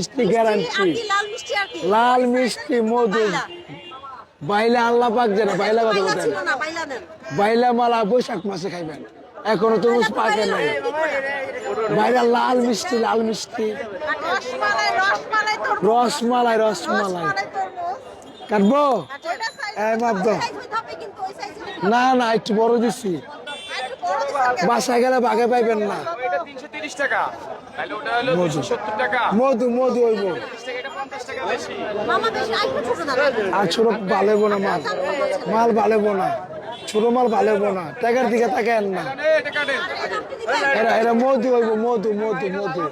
মিষ্টি গ্যারান্টি লাল মিষ্টি মধু। বাইলা। আল্লাহ পাক জানে বাইলা কথা বাইলা না বাইলা মালা বৈশাখ মাসে খাইবেন। এখনও তরমুজ পাকে নাই। বাইলা লাল মিষ্টি লাল মিষ্টি। রসমালাই রসমালাই কাটবো। না না একটু বড় দিচ্ছি বাসায় গেলে বাগে পাইবেন না এটা তিনশো তিরিশ টাকা তাহলে ওটা হলো মধু। আর ছোট না মাল মাল না ছোট না টাকার দিকে না এ, এটা কাটেন এরা এরা মধু হইব মধু মধু মধু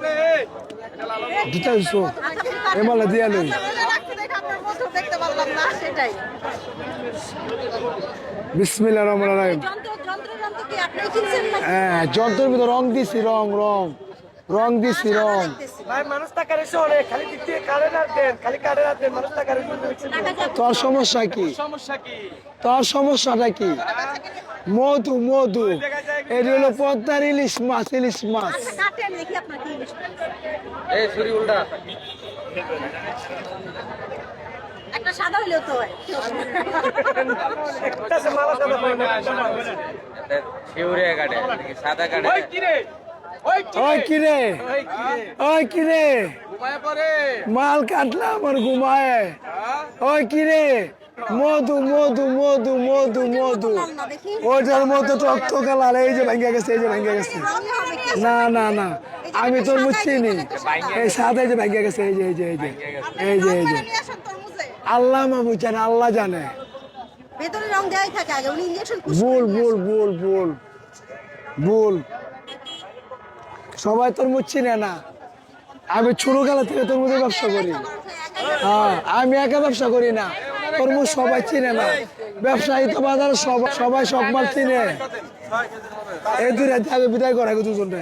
দুটা দিছো এ মালা দিয়া লই বিসমিল্লাহ রহমান রহিম। হ্যাঁ যন্ত্রের ভিতরে রং দিছি রং রং। রং দিছি রং। টাকা রেখে টাকা যা তোর সমস্যা কি? তোর সমস্যাটা কি? মধু মধু। এটা হলো পদ্মার ইলিশ মাছ ইলিশ মাছ। আচ্ছা এই উল্টা। একটা সাদা হলেও তো হয়। মালা সাদা পায় না শিউরে কাটে সাদা কাটে ওই কি রে? ওই কি ওই কিরে ওই কি রে? কিরে মাল কাটলা আমার ঘুমায়। ওই কিরে মধু মধু মধু মধু মধু। লাল না ওইটার মতো টক কালার এই যে ভেঙে গেছে এই যে ভেঙে গেছে? না না না আমি তোর চিনি এই সাদা এই যে ভেঙে গেছে এই যে এই যে এই যে এই যে। এই যে। আল্লাহ মাহবুব জানে আল্লাহ জানে। ভেতরে রং দেওয়াই থাকে আগে উনি ইঞ্জেকশন ভুল ভুল ভুল ভুল ভুল। সবাই তরমুজ চিনে না। আমি ছোটবেলা থেকে তরমুজের ব্যবসা করি। হ্যাঁ আমি একা ব্যবসা করি না। তরমুজ সবাই চিনে না। ব্যবসায়ী তো বাজারে সবাই সবাই সব মাল চিনে। এই দুই রাতে আগে বিদায় করা দুজনটা